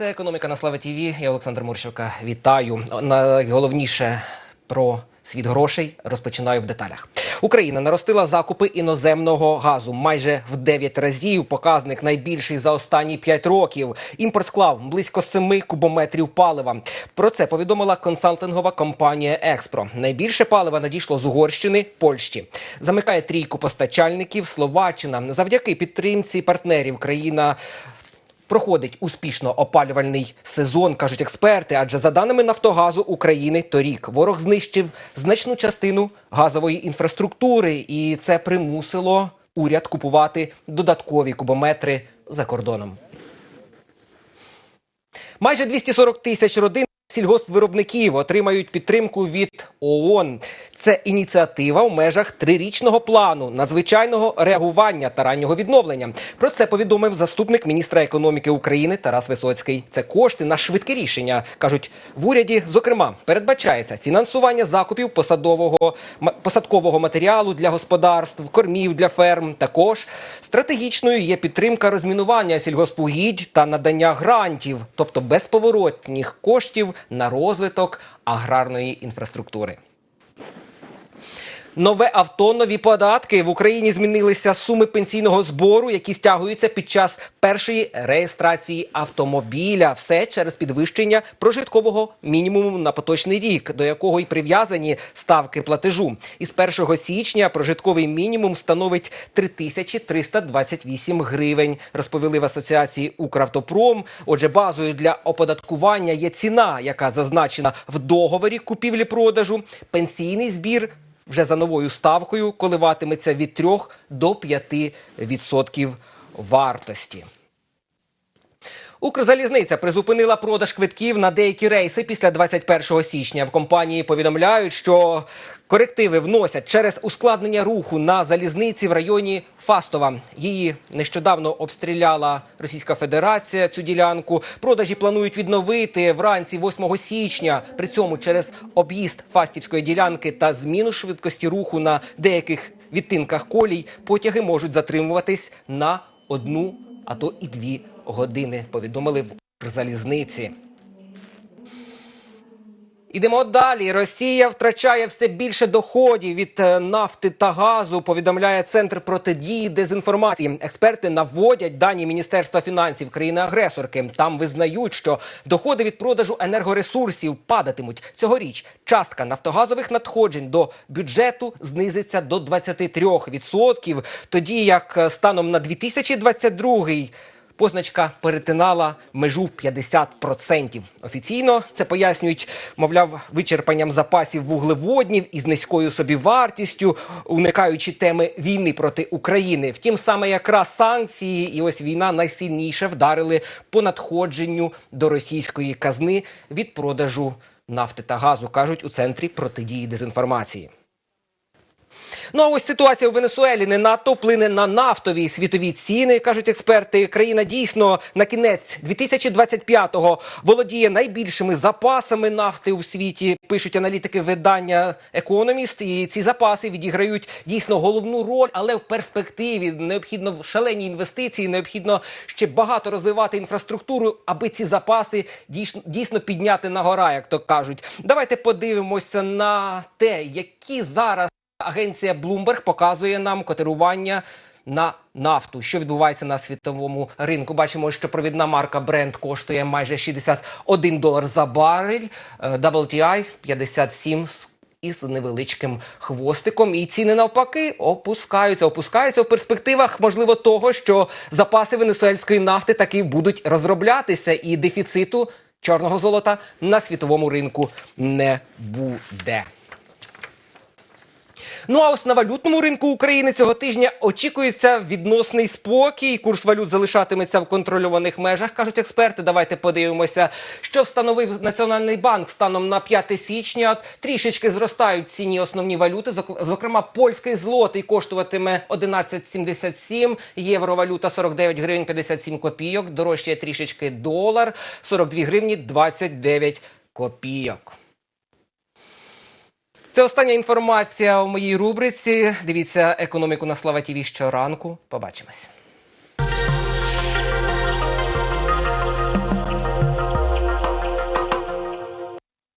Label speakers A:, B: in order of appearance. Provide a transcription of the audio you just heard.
A: Це економіка на Слава ТІВІ. Я Олександр Мурщевка. Вітаю. Найголовніше про світ грошей розпочинаю в деталях. Україна наростила закупи іноземного газу майже в 9 разів. Показник найбільший за останні 5 років. Імпорт склав близько 7 кубометрів палива. Про це повідомила консалтингова компанія Експро. Найбільше палива надійшло з Угорщини, Польщі. Замикає трійку постачальників Словаччина. Завдяки підтримці партнерів країна проходить успішно опалювальний сезон, кажуть експерти. Адже за даними Нафтогазу України, торік ворог знищив значну частину газової інфраструктури, і це примусило уряд купувати додаткові кубометри за кордоном. Майже 240 тисяч родин сільгоспвиробників отримають підтримку від ООН. Це ініціатива у межах трирічного плану надзвичайного реагування та раннього відновлення. Про це повідомив заступник міністра економіки України Тарас Висоцький. Це кошти на швидке рішення кажуть в уряді. Зокрема, передбачається фінансування закупів посадового посадкового матеріалу для господарств, кормів для ферм. Також стратегічною є підтримка розмінування сільгоспугідь та надання грантів, тобто безповоротніх коштів на розвиток аграрної інфраструктури. Нове авто, нові податки в Україні змінилися суми пенсійного збору, які стягуються під час першої реєстрації автомобіля. Все через підвищення прожиткового мінімуму на поточний рік, до якого й прив'язані ставки платежу. Із 1 січня прожитковий мінімум становить 3328 гривень. Розповіли в асоціації Укравтопром. Отже, базою для оподаткування є ціна, яка зазначена в договорі купівлі-продажу. Пенсійний збір вже за новою ставкою коливатиметься від 3 до 5 відсотків вартості. Укрзалізниця призупинила продаж квитків на деякі рейси після 21 січня. В компанії повідомляють, що корективи вносять через ускладнення руху на залізниці в районі Фастова. Її нещодавно обстріляла Російська Федерація. Цю ділянку продажі планують відновити вранці 8 січня. При цьому через об'їзд фастівської ділянки та зміну швидкості руху на деяких відтинках колій потяги можуть затримуватись на одну, а то і дві години. Повідомили в Укрзалізниці. Ідемо далі. Росія втрачає все більше доходів від е, нафти та газу. Повідомляє центр протидії дезінформації. Експерти наводять дані Міністерства фінансів країни-агресорки. Там визнають, що доходи від продажу енергоресурсів падатимуть цьогоріч. Частка нафтогазових надходжень до бюджету знизиться до 23%, тоді як е, станом на 2022 Позначка перетинала межу в 50%. Офіційно це пояснюють, мовляв, вичерпанням запасів вуглеводнів із низькою собівартістю, уникаючи теми війни проти України. Втім, саме якраз санкції і ось війна найсильніше вдарили по надходженню до російської казни від продажу нафти та газу, кажуть у центрі протидії дезінформації. Ну а ось ситуація у Венесуелі не надто вплине на нафтові світові ціни, кажуть експерти. Країна дійсно на кінець 2025-го володіє найбільшими запасами нафти у світі. Пишуть аналітики видання Економіст. І ці запаси відіграють дійсно головну роль, але в перспективі необхідно шалені інвестиції, необхідно ще багато розвивати інфраструктуру, аби ці запаси дійсно, підняти на гора, як то кажуть. Давайте подивимося на те, які зараз. Агенція Bloomberg показує нам котирування на нафту, що відбувається на світовому ринку. Бачимо, що провідна марка Brent коштує майже 61 долар за барель, WTI 57 із невеличким хвостиком. І ціни навпаки опускаються, опускаються в перспективах, можливо, того, що запаси венесуельської нафти таки будуть розроблятися, і дефіциту чорного золота на світовому ринку не буде. Ну а ось на валютному ринку України цього тижня очікується відносний спокій. Курс валют залишатиметься в контрольованих межах, кажуть експерти. Давайте подивимося, що встановив Національний банк станом на 5 січня. Трішечки зростають ціні основні валюти. Зок- Зокрема, польський злотий коштуватиме 11,77, євровалюта 49 гривень 57 копійок. Дорожчає трішечки долар 42 гривні 29 копійок. Це остання інформація у моїй рубриці. Дивіться економіку на Слава ТІВІ щоранку. Побачимось.